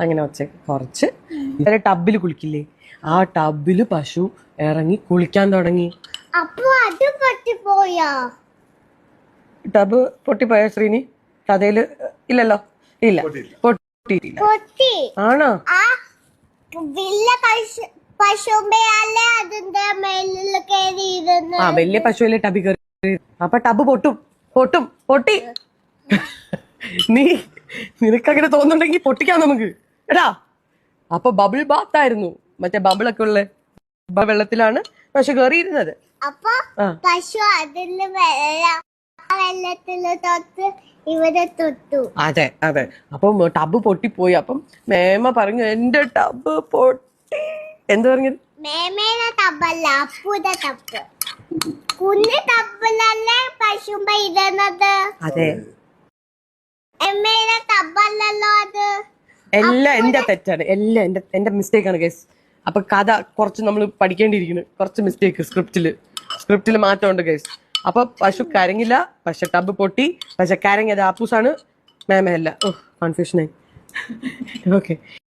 അങ്ങനെ ഒച്ച കുറച്ച്. ഇവരെ ടബിൽ കുളിക്കില്ലേ? ആ ടബിൽ പശു ഇറങ്ങി കുളിക്കാൻ തുടങ്ങി. അപ്പൊ അത് പറ്റിപ്പോയോ ടബ് പൊട്ടിപ്പോയ ശ്രീനി? കഥയിൽ ഇല്ലല്ലോ? ഇല്ല. പൊട്ടിയില്ല പൊട്ടി. ആണോ? ആ വലിയ പശു അല്ലേ അതിന്റെ മേലിൽ കയറിയിരുന്നു ആ വലിയ പശുവിലെ ടബി കയറി അപ്പൊ ടബ് പൊട്ടും. പൊട്ടും. പൊട്ടി. നീ നിനക്കങ്ങനെ തോന്നുന്നുണ്ടെങ്കിൽ പൊട്ടിക്കാം നമുക്ക്. എടാ അപ്പൊ ബബിൾ ബാത്ത് ആയിരുന്നു. മറ്റേ ഒക്കെ ഉള്ള വെള്ളത്തിലാണ് പശു കയറിയിരുന്നത് അപ്പൊ പശു തൊട്ട് ഇവിടെ തൊട്ടു. അതെ അതെ. അപ്പം ടബ് പൊട്ടിപ്പോയി. അപ്പം മേമ പറഞ്ഞു എന്റെ ടബ് പൊട്ടി. എന്ത് പറഞ്ഞത്? അപ്പുടെ കുഞ്ഞ് പശുമ്പ ഇടുന്നത്? അതെ. എല്ലാം എന്റെ തെറ്റാണ്. എല്ലാം എന്റെ എന്റെ മിസ്റ്റേക്ക് ആണ് ഗൈസ് അപ്പൊ കഥ കുറച്ച് നമ്മൾ പഠിക്കേണ്ടിയിരിക്കുന്നു. കുറച്ച് മിസ്റ്റേക്ക് സ്ക്രിപ്റ്റിൽ സ്ക്രിപ്റ്റിൽ മാറ്റമുണ്ട് ഗൈസ് അപ്പൊ പശു കരങ്ങില്ല പക്ഷെ ടബ് പൊട്ടി പക്ഷെ കരങ്ങിയത് ആപ്പൂസാണ് മേമയല്ല ഓ കൺഫ്യൂഷനായി ഓക്കെ